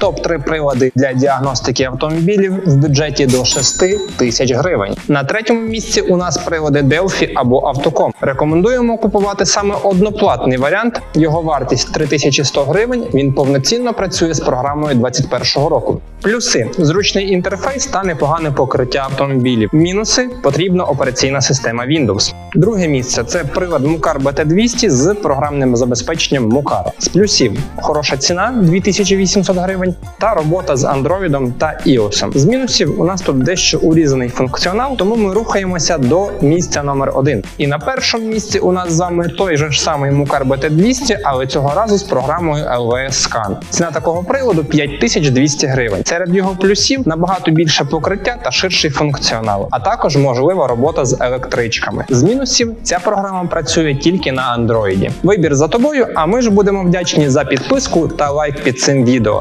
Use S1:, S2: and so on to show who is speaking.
S1: Топ-3 прилади для діагностики автомобілів в бюджеті до 6 тисяч гривень. На третьому місці у нас прилади Delphi або Автоком. Рекомендуємо купувати саме одноплатний варіант. Його вартість 3100 гривень. Він повноцінно працює з програмою 2021 року. Плюси зручний інтерфейс та непогане покриття автомобілів. Мінуси потрібна операційна система Windows. Друге місце це прилад Мукар BT200 з програмним забезпеченням Мукара. З плюсів хороша ціна 2800 гривень та робота з Android та iOS. З мінусів у нас тут дещо урізаний функціонал, тому ми рухаємося до місця номер один. І на першому місці у нас з вами той же ж самий Мукар BT200, але цього разу з програмою LVS Scan. Ціна такого приладу 5200 гривень. Серед його плюсів набагато більше покриття та ширший функціонал, а також можлива робота з електричками. З мінусів ця програма працює тільки на Android. Вибір за тобою, а ми ж будемо вдячні за підписку та лайк під цим відео.